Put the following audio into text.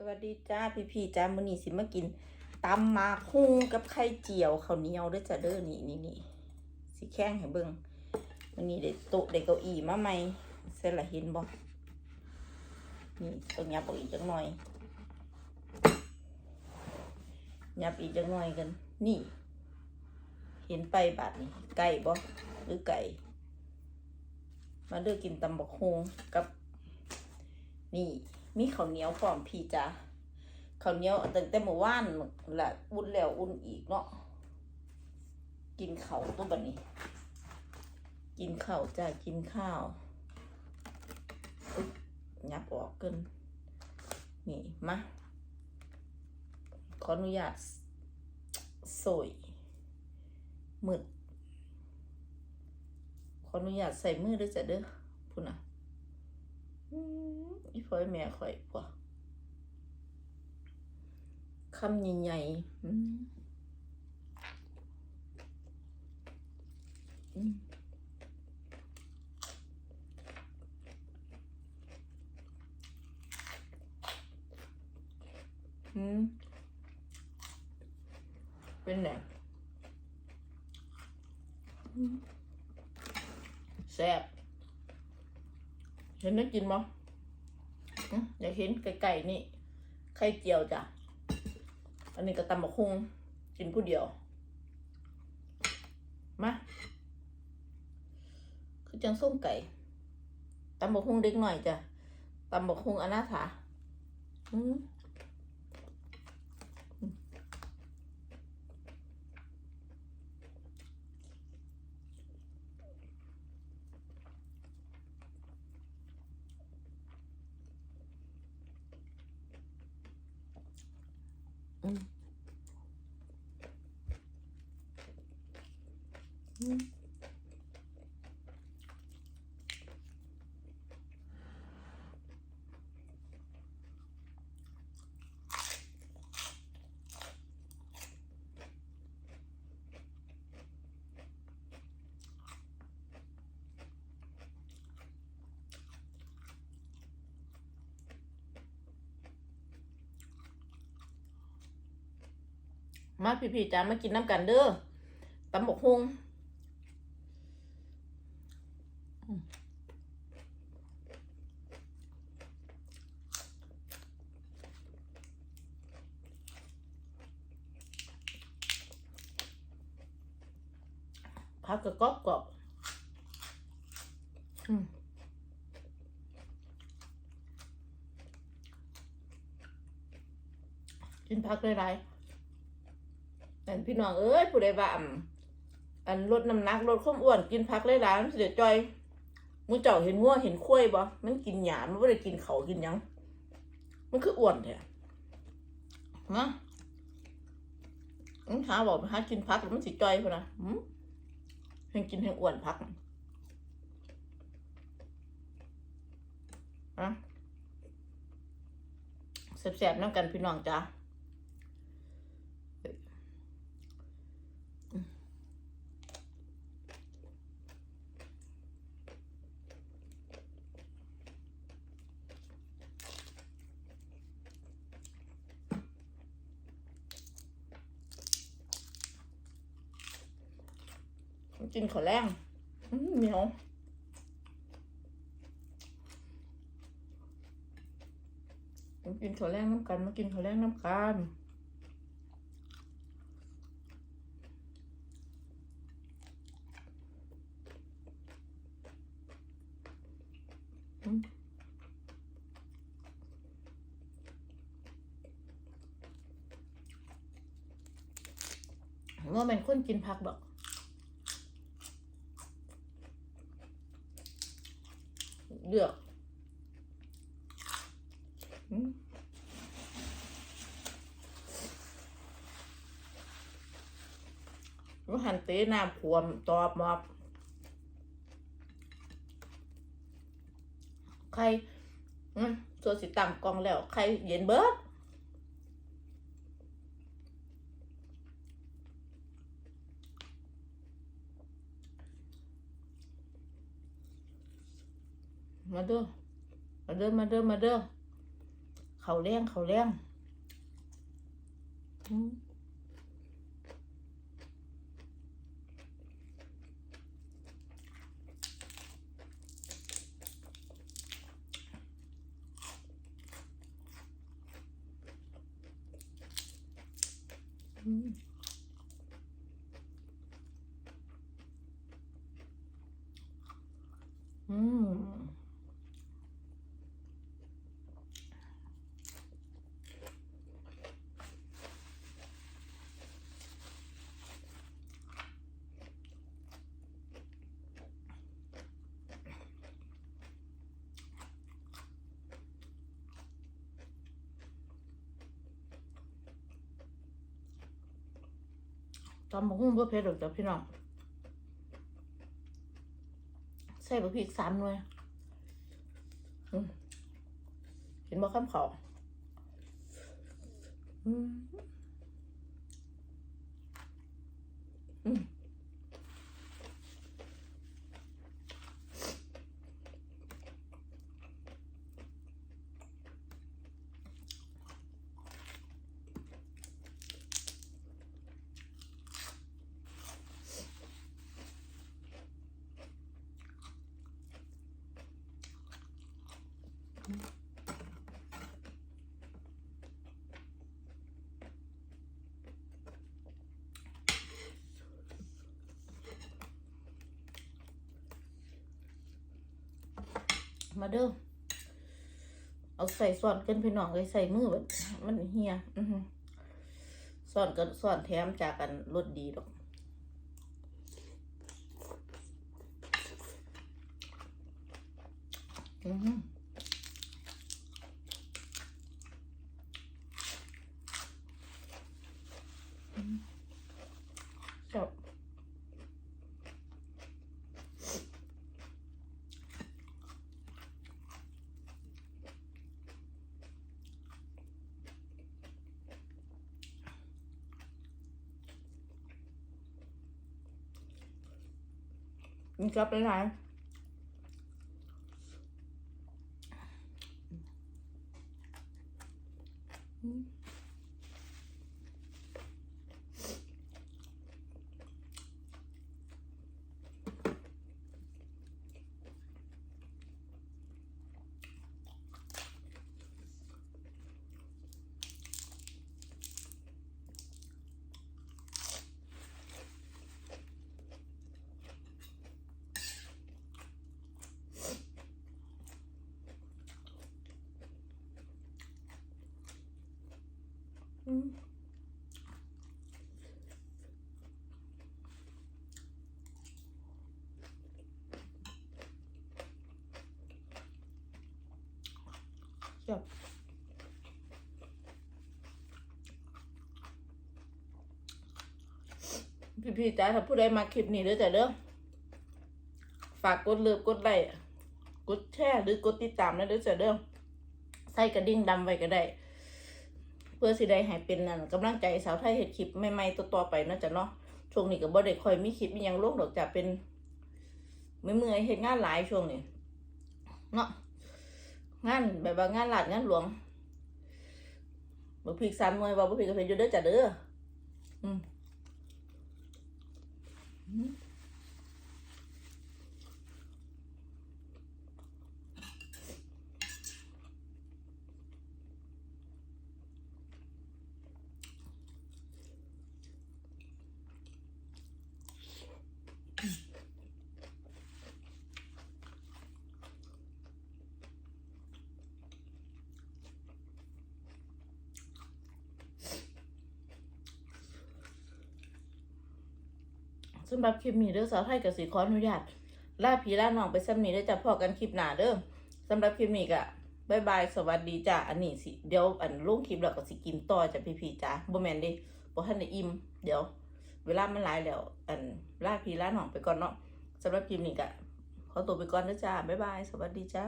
สวัสดีจ้าพี่พี่ๆจ้ามื้อนี้สิมากินตำมากหุ้งกับไข่เจียวข้าวเหนียวด้วยจ้าเด้อนี่นี่นี่สิแข้งให้เบิ่งมื้อนี้ได้โต๊ะได้เก้าอี้มาใหม่เสร็จละเห็นบ่นี่ต้องยับออกอีกจังหน่อยยับอีกจังหน่อยกัน นี่ เห็นไปบาดนี่ไก่บ่หรือไก่มาเลือกกินตำบักฮงกับ นี่ มีข้าวเหนียวพร้อมพี่จ้าข้าวเหนียวตั้งแต่เมื่อวานละอุ่นแล้วอุ่นอีกเนาะกินข้าวตัวบัดนี้ กินข้าวจ้ากินข้าวยับออกเกินนี่มาขออนุญาตสวยมืดขออนุญาตใส่มือด้วยจ้ะเด้อพูดนะ พ่อยแม่ข่อยปะคำใหญ่ๆอืมอืมอืมเป็นไงอืมแซ่บเห็นได้กินมั้ อยากเห็นไก่ๆนี่ไข่เจียวจ้ะ อันนี้ก็ตำบักฮุงกินผู้เดียว มาคือจังส้มไก่ตำบักฮุงเด็กหน่อยจ้ะตำบักฮุงอนาถาอืม มาพี่ๆจ้ามากินน้ำกันเด้อตำบักฮุง ผักกระกรอบกรอบอืมกินผักหลายๆอันพี่น้องเอ้ยผู้ใดว่าอั่นอันลดน้ำหนักลดความอ้วนกินผักหลายๆมันสิเดือดจอยหมูเจ้าเห็นงัวเห็นข้วยบ่มันกินหยามันไม่ได้กินเขาวกินหยัง มันคืออ้วนแท้นะมันหาบอกหากินผักแล้วมันสิจอยพุ่นนะหืม ให้กินให้อ้วนพักอะแซ่บๆน้ำกันพี่น้องจ้า กินข้าวแรงเหนียวมากินข้าวแรงน้ำกันมากินข้าวแรงน้ำกันอืมว่าเป็นคนกินผักดอก เลือกอืมว่าหันเต้น้ำขวมตอบมอบใครอืมส่วนสิต่ำกองแล้ว ใครเย็นเบิด มาเด้อมาเด้อมาเด้อมาเด้อเขาเลี้ยงเขาเลี้ยงอืมอืมอืม ตำบักหุ่งบ่เผ็ดหรอกจ้ะพี่น้องใส่บะพริกสามหน่วยเห็นบ่ข้ามเขาอืมอืม มาเด้อเอาใส่ส่วนกันพี่น้องเลยใส่มือแบบมันเฮียอือหือส่วนกันส่วนแถมจากกันรสดีดอกอือหือมเจ้า มีเกลับไปไร จบพี่ๆจ้าถ้าผู้ใดมาคลิปนี้เด้อจ้ะเด้อฝากกดเลิฟกดไลค์กดแชร์หรือกดติดตามนะเด้อจ้ะเด้อใส่กระดิ่งดำไว้ก็ได้ เพื่อสิได้ให้เป็นนั่นกำลังใจสาวไทยเฮ็ดคลิปใหม่ๆต่อๆไปนาะจ้ะเนาะช่วงนี้ก็บ่ได้คอยมีคลิปอิยังโลงดอกจะเป็นไม่เมื่อยเฮ็ดงานหลายช่วงนี้เนาะงานแบบว่างานหลัดงานหลวงบ่พริกสามหน่วยว่าบ่พริกก็เพิ่นอยู่เด้อจ้ะเด้ออืม สำหรับคลิปนี้เด้อสาวไทยก็สิขออนุญาตล่าพี่ลาน้องไปซ้ำนี้เด้จ้ะพอกันคลิปหน้าเด้อสำหรับคลิปนี้ก็บายบาย สวัสดีจ้ะ อันนี้สิ เดี๋ยวอันลุงคลิปแล้วก็สิกินต่อจ้ะพี่ๆจ้ะบ่แมนดิบ่ทันได้อิ่ม เดี๋ยว เวลามันหลายแล้ว อันล่าพี่ลาน้องไปก่อนเนาะสำหรับคลิปนี้ก็ขอตัวไปก่อนเด้อจ้าบายบาย สวัสดีจ้า